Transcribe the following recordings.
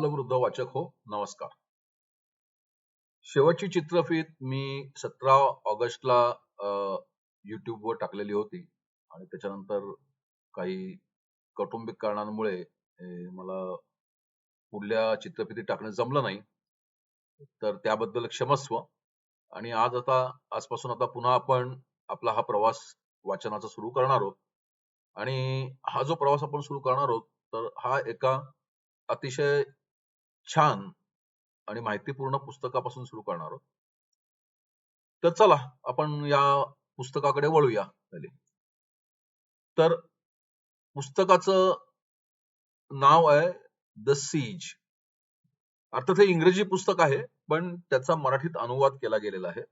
नमस्कार वाचक हो नमस्कार. शेवटची चित्रफित मी सतरा ऑगस्टला युट्यूबवर टाकलेली होती आणि त्याच्यानंतर काही कौटुंबिक कारणांमुळे मला पुढल्या चित्रफिती टाकणं जमलं नाही. तर त्याबद्दल क्षमस्व. आणि आज आता आजपासून आता पुन्हा आपण आपला हा प्रवास वाचनाचा सुरू करणार आहोत. आणि हा जो प्रवास आपण सुरू करणार आहोत तर हा एका अतिशय छान आणि माहितीपूर्ण पुस्तकापासून सुरू करणार आहोत. तर चला आपण या पुस्तकाकडे वळूया तर पुस्तकाचं नाव आहे द सीज अर्थात हे इंग्रजी पुस्तक आहे पण त्याचा मराठीत अनुवाद केला गेलेला आहे.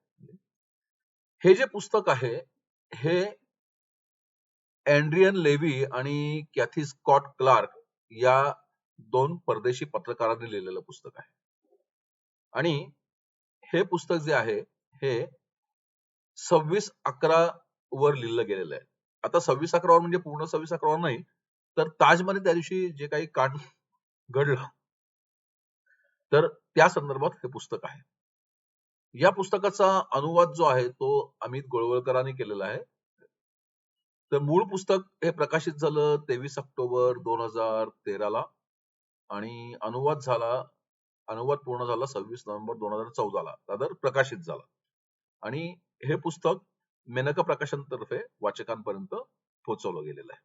हे जे पुस्तक आहे हे अँड्रियन लेव्ही आणि कॅथी स्कॉट क्लार्क या दोन परदेशी पत्रकारांनी लिहिलेलं पुस्तक आहे. आणि हे पुस्तक जे आहे हे सव्वीस अकरा वर लिहिलं गेलेलं आहे. आता सव्वीस अकरावर म्हणजे पूर्ण सव्वीस अकरावर नाही तर ताजमध्ये त्या दिवशी जे काही कांड घडलं तर त्या संदर्भात हे पुस्तक आहे. या पुस्तकाचा अनुवाद जो आहे तो अमित गोळवळकरांनी केलेला आहे. तर मूळ पुस्तक हे प्रकाशित झालं तेवीस ऑक्टोबर दोन हजार तेराला. आणि अनुवाद झाला अनुवाद पूर्ण झाला सव्वीस नोव्हेंबर दोन हजार चौदाला दादर प्रकाशित झाला. आणि हे पुस्तक मेनका प्रकाशनतर्फे वाचकांपर्यंत पोहोचवलं गेलेलं आहे.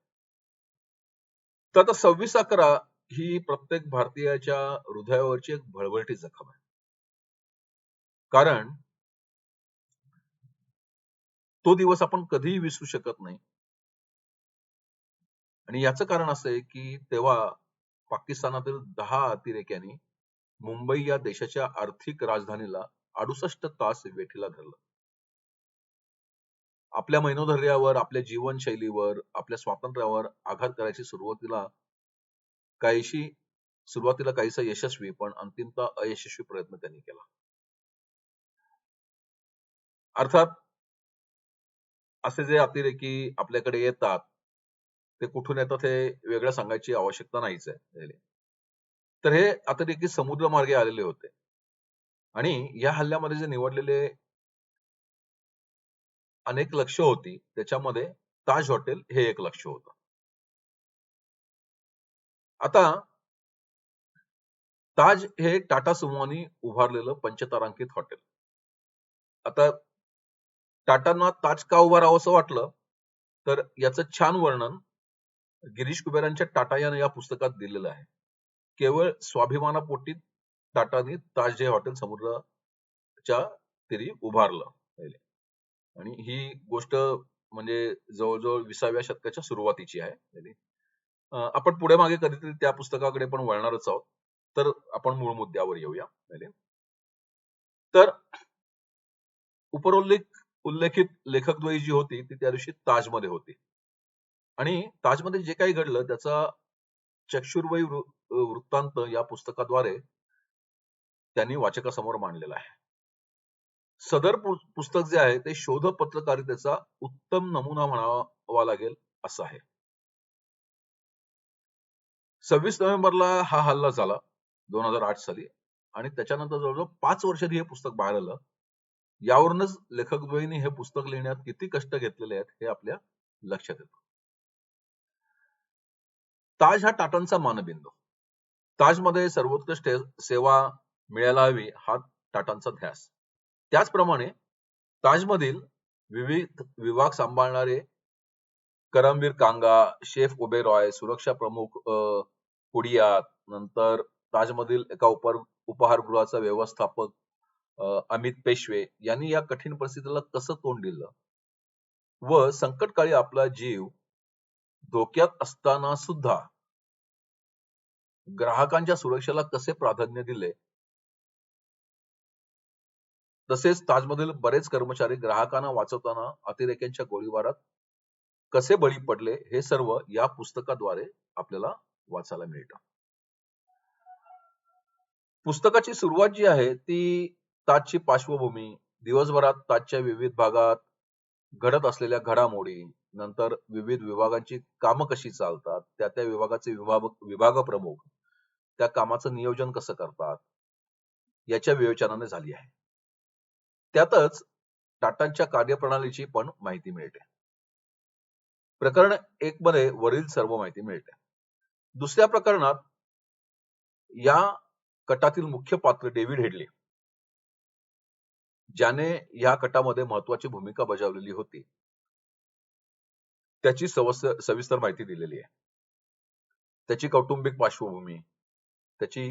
तर आता सव्वीस अकरा ही प्रत्येक भारतीयाच्या हृदयावरची एक भळभळटी जखम आहे. कारण तो दिवस आपण कधीही विसरू शकत नाही. आणि याचं कारण असं आहे की तेव्हा पाकिस्तानातील दहा अतिरेक्यांनी मुंबई या देशाच्या आर्थिक राजधानीला अडुसष्ट तास वेठीला धरलं. आपल्या मनोधैर्यावर आपल्या जीवनशैलीवर आपल्या स्वातंत्र्यावर आघात करायची सुरुवातीला काहीशी सुरुवातीला काहीसा यशस्वी पण अंतिमता अयशस्वी प्रयत्न त्यांनी केला. अर्थात असे जे अतिरेकी आपल्याकडे येतात ते कुठून येतात हे वेगळं सांगायची आवश्यकता नाहीच आहे तर हे आता देखील समुद्र मार्गे आलेले होते. आणि या हल्ल्यामध्ये जे निवडलेले अनेक लक्ष होती त्याच्यामध्ये ताज हॉटेल हे एक लक्ष होत. आता ताज हे टाटा सुमोनी उभारलेलं पंचतारांकित हॉटेल. आता टाटांना ताज का उभारावं असं वाटलं तर याचं छान वर्णन गिरीश कुबेरांच्या टाटायानं या पुस्तकात दिलेलं आहे. केवळ स्वाभिमानापोटी टाटाने ताज हे हॉटेल समुद्राच्या तिरी उभारलं पहिले. आणि ही गोष्ट म्हणजे जवळजवळ विसाव्या शतकाच्या सुरुवातीची आहे आपण पुढे मागे कधीतरी त्या पुस्तकाकडे पण वळणारच आहोत. तर आपण मूळ मुद्द्यावर येऊया तर उपरोल्लेख उल्लेखित लेखकद्वयी जी होती ती त्या दिवशी ताजमध्ये होती. आणि ताजमध्ये जे काही घडलं त्याचा चक्षुर्वयी वृत्तांत या पुस्तकाद्वारे त्यांनी वाचकासमोर मांडलेला आहे. सदर पुस्तक जे आहे ते शोध पत्रकारितेचा उत्तम नमुना म्हणावा लागेल असं आहे. सव्वीस नोव्हेंबरला हा हल्ला झाला दोन हजार आठ साली. आणि त्याच्यानंतर जवळजवळ पाच वर्षांनी हे पुस्तक बाहेर आलं यावरूनच लेखकद्वयीने हे पुस्तक लिहिण्यात किती कष्ट घेतलेले आहेत हे आपल्या लक्षात येतं. ताज हा टाटांचा मानबिंदू. ताजमध्ये सर्वोत्कृष्ट सेवा मिळायला हवी हा टाटांचा ध्यास. त्याचप्रमाणे ताजमधील विविध विभाग सांभाळणारे करमवीर कांगा शेफ रॉय सुरक्षा प्रमुख कुडिया नंतर ताजमधील एका उपहार उपहारगृहाचा व्यवस्थापक अमित पेशवे यांनी या कठीण परिस्थितीला कसं तोंड दिलं? व संकटकाळी आपला जीव धोक्यात असताना सुद्धा ग्राहकांच्या सुरक्षेला कसे प्राधान्य दिले? तसेच ताजमधील बरेच कर्मचारी ग्राहकांना वाचवताना अतिरेक्यांच्या गोळीबारात कसे बळी पडले हे सर्व या पुस्तकाद्वारे आपल्याला वाचायला मिळतं. पुस्तकाची सुरुवात जी आहे ती ताजची पार्श्वभूमी दिवसभरात ताजच्या विविध भागात घडत असलेल्या घडामोडी नंतर विविध विभागांची कामं कशी चालतात त्या त्या विभागाचे विभाग विभाग प्रमुख त्या कामाचं नियोजन कसं करतात याच्या विवेचनाने झाली आहे. त्यातच टाटांच्या कार्यप्रणालीची पण माहिती मिळते. प्रकरण एक मध्ये वरील सर्व माहिती मिळते. दुसऱ्या प्रकरणात या कटातील मुख्य पात्र डेव्हिड हेडले. ज्याने या कटामध्ये महत्वाची भूमिका बजावलेली होती. त्याची सविस्तर माहिती दिलेली आहे. त्याची कौटुंबिक पार्श्वभूमी त्याची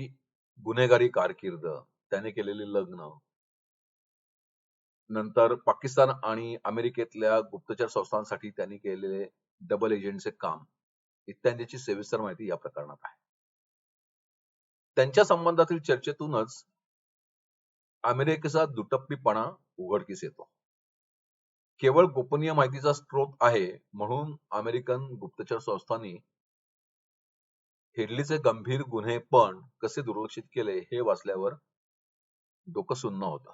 गुन्हेगारी कारकीर्द त्याने केलेले लग्न. नंतर पाकिस्तान आणि अमेरिकेतल्या गुप्तचर संस्थांसाठी त्यांनी केलेले डबल एजंटचे काम इत्यादीची सविस्तर माहिती या प्रकरणात आहे. त्यांच्या संबंधातील चर्चेतूनच अमेरिकेचा दुटप्पीपणा उघडकीस येतो. केवळ गोपनीय माहितीचा स्रोत आहे म्हणून अमेरिकन गुप्तचर संस्थांनी हेडलीचे गंभीर गुन्हे पण कसे दुर्लक्षित केले हे वाचल्यावर डोकं सुन्न होत.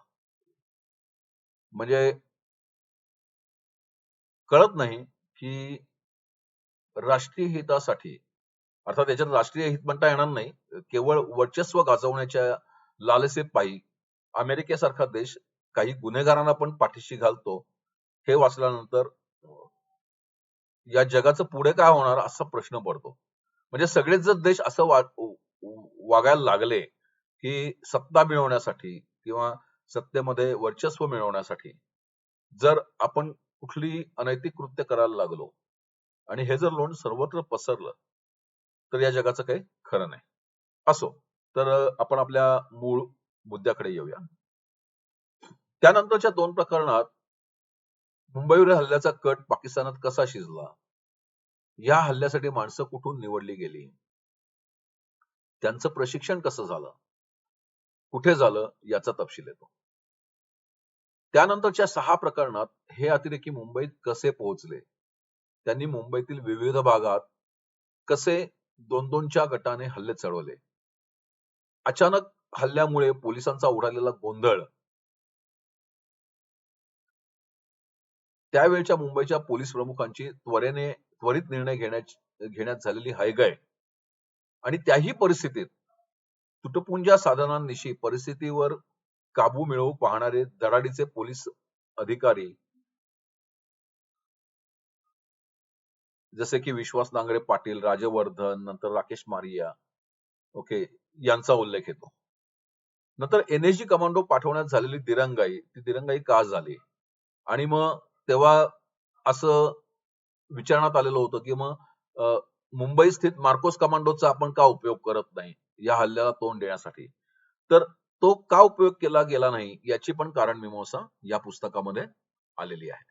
म्हणजे कळत नाही की राष्ट्रीय हितासाठी अर्थात याच्यात राष्ट्रीय हित म्हणता येणार नाही केवळ वर्चस्व गाजवण्याच्या लालसेपायी अमेरिकेसारखा देश काही गुन्हेगारांना पण पाठीशी घालतो हे वाचल्यानंतर या जगाचं पुढे काय होणार असा प्रश्न पडतो. म्हणजे सगळेच जर देश असं वागायला लागले की सत्ता मिळवण्यासाठी किंवा सत्तेमध्ये वर्चस्व मिळवण्यासाठी जर आपण कुठली अनैतिक कृत्य करायला लागलो आणि हे जर लोण सर्वत्र पसरलं तर या जगाचं काही खरं नाही. असो तर आपण आपल्या मूळ मुद्द्याकडे येऊया. त्यानंतरच्या दोन प्रकरणात मुंबईवर हल्ल्याचा कट पाकिस्तानात कसा शिजला? या हल्ल्यासाठी माणसं कुठून निवडली गेली? त्यांचं प्रशिक्षण कसं झालं? कुठे झालं? याचा तपशील येतो. त्यानंतरच्या सहा प्रकरणात हे अतिरेकी मुंबईत कसे पोहोचले? त्यांनी मुंबईतील विविध भागात कसे दोन दोनच्या गटाने हल्ले चढवले? अचानक हल्ल्यामुळे पोलिसांचा उडालेला गोंधळ त्यावेळच्या मुंबईच्या पोलीस प्रमुखांची त्वरेने त्वरित निर्णय घेण्यात घेण्यात झालेली हायगाय. आणि त्याही परिस्थितीत तुटपुंजा साधनांनिशी परिस्थितीवर काबू मिळवू पाहणारे दराडीचे पोलीस अधिकारी जसे की विश्वास नांगरे पाटील राजवर्धन नंतर राकेश मारिया ओके यांचा उल्लेख येतो. नंतर एनएसजी कमांडो पाठवण्यात झालेली दिरंगाई ती दिरंगाई का झाली? आणि मग तेव्हा असं विचारण्यात आलेलं होतं की मग मुंबई स्थित मार्कोस कमांडोचा आपण का उपयोग करत नाही? या हल्ल्याला तोंड देण्यासाठी. तर तो का उपयोग केला गेला नाही याची पण कारण मीमांसा या पुस्तकामध्ये आलेली आहे.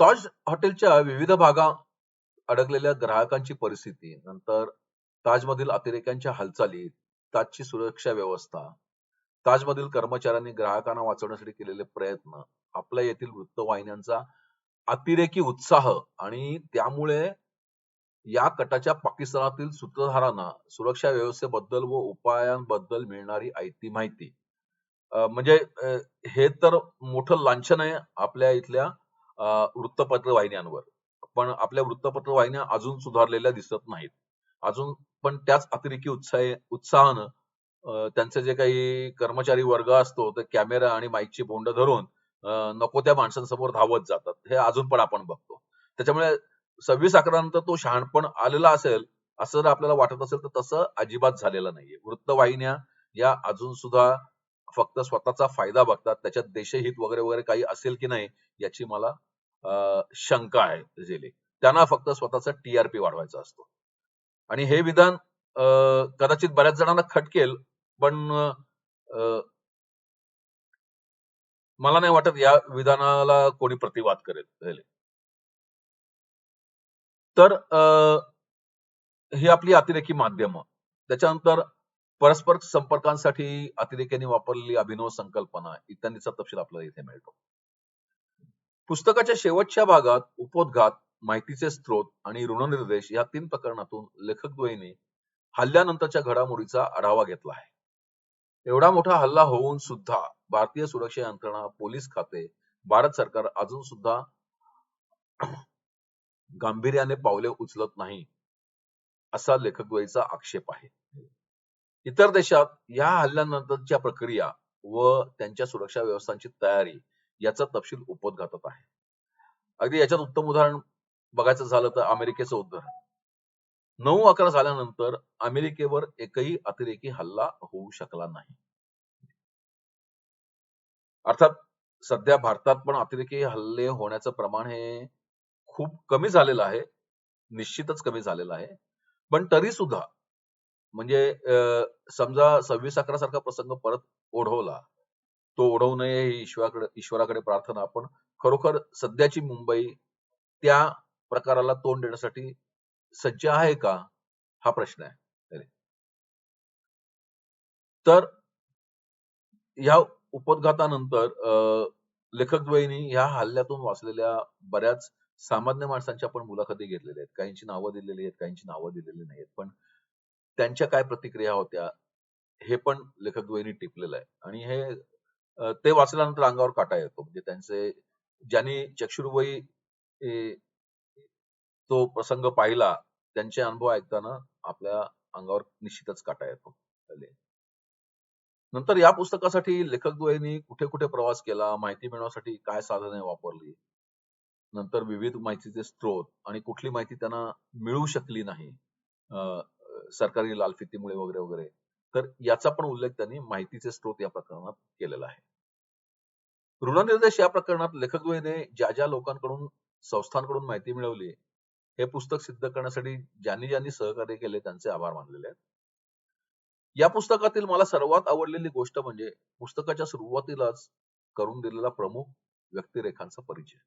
ताज हॉटेलच्या विविध भागा अडकलेल्या ग्राहकांची परिस्थिती नंतर ताजमधील अतिरेक्यांच्या हालचाली ताजची सुरक्षा व्यवस्था ताजमधील कर्मचाऱ्यांनी ग्राहकांना वाचवण्यासाठी केलेले प्रयत्न आपल्या येथील वृत्तवाहिन्यांचा अतिरेकी उत्साह आणि त्यामुळे या कटाच्या पाकिस्तानातील सूत्रधारांना सुरक्षा व्यवस्थेबद्दल व उपायांबद्दल मिळणारी आयती माहिती. म्हणजे हे तर मोठं लांछन आहे आपल्या इथल्या वृत्तपत्र वाहिन्यांवर पण आपल्या वृत्तपत्र वाहिन्या अजून सुधारलेल्या दिसत नाहीत. अजून पण त्याच अतिरेकी उत्साह उत्साहानं त्यांचे जे काही कर्मचारी वर्ग असतो ते कॅमेरा आणि माईकची बोंड धरून नको त्या माणसांसमोर धावत जातात. हे अजून पण आपण बघतो. त्याच्यामुळे सव्वीस अकरानंतर तो शहाणपण आलेला असेल असं जर आपल्याला वाटत असेल तर तसं अजिबात झालेलं नाहीये. वृत्तवाहिन्या या अजून सुद्धा फक्त स्वतःचा फायदा बघतात. त्याच्यात देशहित वगैरे वगैरे काही असेल की नाही याची मला शंका आहे जेले त्यांना फक्त स्वतःचा टीआरपी वाढवायचा असतो. आणि हे विधान कदाचित बऱ्याच जणांना खटकेल पण मला नाही वाटत या विधानाला कोणी प्रतिवाद करेल तर ही आपली अतिरेकी माध्यम. त्याच्यानंतर परस्पर संपर्कांसाठी अतिरेक्यांनी वापरलेली अभिनव संकल्पना इत्यादीचा तपशील आपल्याला इथे मिळतो. पुस्तकाच्या शेवटच्या भागात उपोद्घात माहितीचे स्त्रोत आणि ऋणनिर्देश या तीन प्रकरणातून लेखकद्वयीने हल्ल्यानंतरच्या घडामोडीचा आढावा घेतला आहे. एवढा मोठा हल्ला होऊन सुद्धा भारतीय सुरक्षा यंत्रणा पोलीस खाते भारत सरकार अजून सुद्धा गांभीर्याने पावले उचलत नाही असा लेखकद्वयीचा आक्षेप आहे. इतर देशात या हल्ल्यानंतरच्या प्रक्रिया व त्यांच्या सुरक्षा व्यवस्थांची तयारी याचा तपशील उपद्घातत आहे. अगदी याच्यात उत्तम उदाहरण बघायचं झालं तर अमेरिकेचं उदाहरण नऊ अकरा झाल्यानंतर अमेरिकेवर एकही अतिरेकी हल्ला होऊ शकला नाही. अर्थात सध्या भारतात पण अतिरेकी हल्ले होण्याचं प्रमाण हे खूप कमी झालेलं आहे. निश्चितच कमी झालेलं आहे. पण तरी सुद्धा म्हणजे समजा सव्वीस अकरा सारखा प्रसंग परत ओढवला तो ओढवू नये ही ईश्वराकडे ईश्वराकडे प्रार्थना आपण खरोखर सध्याची मुंबई त्या प्रकाराला तोंड देण्यासाठी सज्ज आहे का? हा प्रश्न आहे. तर. या उपघातानंतर लेखक द्वयींनी ह्या हल्ल्यातून वाचलेल्या बऱ्याच सामान्य माणसांच्या पण मुलाखती घेतलेल्या आहेत. काहींची नावं दिलेली आहेत काहींची नावं दिलेली नाहीत पण त्यांच्या काय प्रतिक्रिया होत्या हे पण लेखकद्वयीनी टिपलेलं आहे. आणि हे ते वाचल्यानंतर अंगावर काटा येतो. म्हणजे त्यांचे ज्यांनी चक्षुर्वयी तो प्रसंग पाहिला त्यांचे अनुभव ऐकताना आपल्या अंगावर निश्चितच काटा येतो. नंतर या पुस्तकासाठी लेखक द्वयींनी कुठे कुठे प्रवास केला माहिती मिळवण्यासाठी काय साधने वापरली? नंतर विविध माहितीचे स्त्रोत आणि कुठली माहिती त्यांना मिळू शकली नाही सरकारी लालफितीमुळे वगैरे वगैरे. तर याचा पण उल्लेख त्यांनी माहितीचे स्त्रोत या प्रकरणात केलेला आहे. ऋणनिर्देश या प्रकरणात लेखक द्वयीने ज्या ज्या लोकांकडून संस्थांकडून माहिती मिळवली हे पुस्तक सिद्ध करण्यासाठी ज्यांनी ज्यांनी सहकार्य केले त्यांचे आभार मानलेले आहेत. या पुस्तकातील मला सर्वात आवडलेली गोष्ट म्हणजे पुस्तकाच्या सुरुवातीलाच करून दिलेला प्रमुख व्यक्तिरेखांचा परिचय.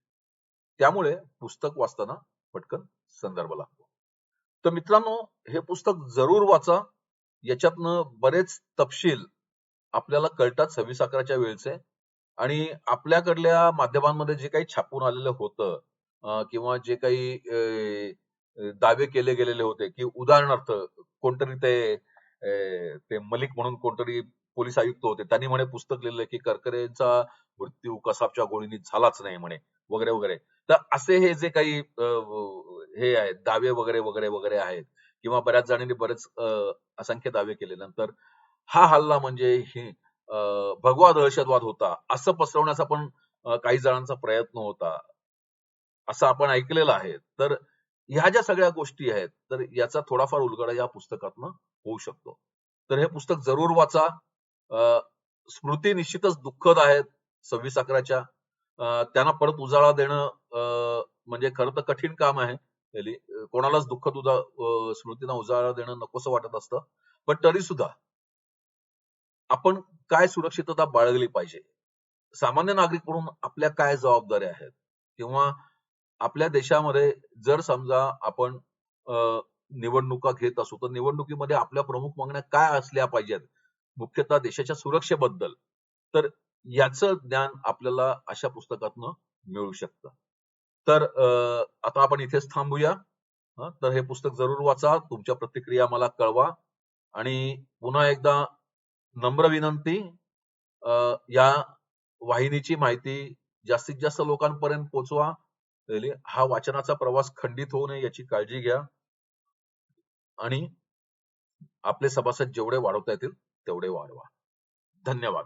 त्यामुळे पुस्तक वाचताना पटकन संदर्भ लागतो. तर मित्रांनो हे पुस्तक जरूर वाचा. याच्यातनं बरेच तपशील आपल्याला कळतात सव्वीस अकराच्या वेळचे. आणि आपल्याकडल्या माध्यमांमध्ये जे काही छापून आलेलं होतं किंवा जे काही दावे केले गेलेले होते की उदाहरणार्थ कोणतरी ते ते मलिक म्हणून कोणतरी पोलीस आयुक्त होते त्यांनी म्हणे पुस्तक लिहिलं की करकरेचा मृत्यू कसाबच्या गोळीनी झालाच नाही म्हणे वगैरे वगैरे. तर असे हे जे काही हे आहेत दावे वगैरे वगैरे वगैरे आहेत किंवा बऱ्याच जणांनी बरेच असंख्य दावे केले. नंतर हा हल्ला म्हणजे ही भगवा दहशतवाद होता असं पसरवण्याचा पण काही जणांचा प्रयत्न होता. असं आपण ऐकलेलं आहे. तर ह्या ज्या सगळ्या गोष्टी आहेत तर याचा थोडाफार उलगडा या पुस्तकातनं होऊ शकतो. तर हे पुस्तक जरूर वाचा. स्मृती निश्चितच दुःखद आहेत सव्वीस अकराच्या. त्यांना परत उजाळा देणं म्हणजे खरं तर कठीण काम आहे. कोणालाच दुःखद उदा स्मृतींना उजाळा देणं नकोसं वाटत असतं. पण तरी सुद्धा आपण काय सुरक्षितता बाळगली पाहिजे? सामान्य नागरिक म्हणून आपल्या काय जबाबदाऱ्या आहेत? किंवा आपल्या देशामध्ये जर समजा आपण निवडणुका घेत असू तर निवडणुकीमध्ये आपल्या प्रमुख मागण्या काय असल्या पाहिजेत? मुख्यतः देशाच्या सुरक्षेबद्दल. तर याचं ज्ञान आपल्याला अशा पुस्तकातनं मिळू शकतं. तर आता आपण इथेच थांबूया. तर हे पुस्तक जरूर वाचा तुमच्या प्रतिक्रिया मला कळवा. आणि पुन्हा एकदा नम्र विनंती या वाहिनीची माहिती जास्तीत जास्त लोकांपर्यंत पोचवा. हा वाचनाचा प्रवास खंडित होऊ नये याची काळजी घ्या. आणि आपले सभासद जेवढे वाढवता येतील तेवढे वाढवा. धन्यवाद.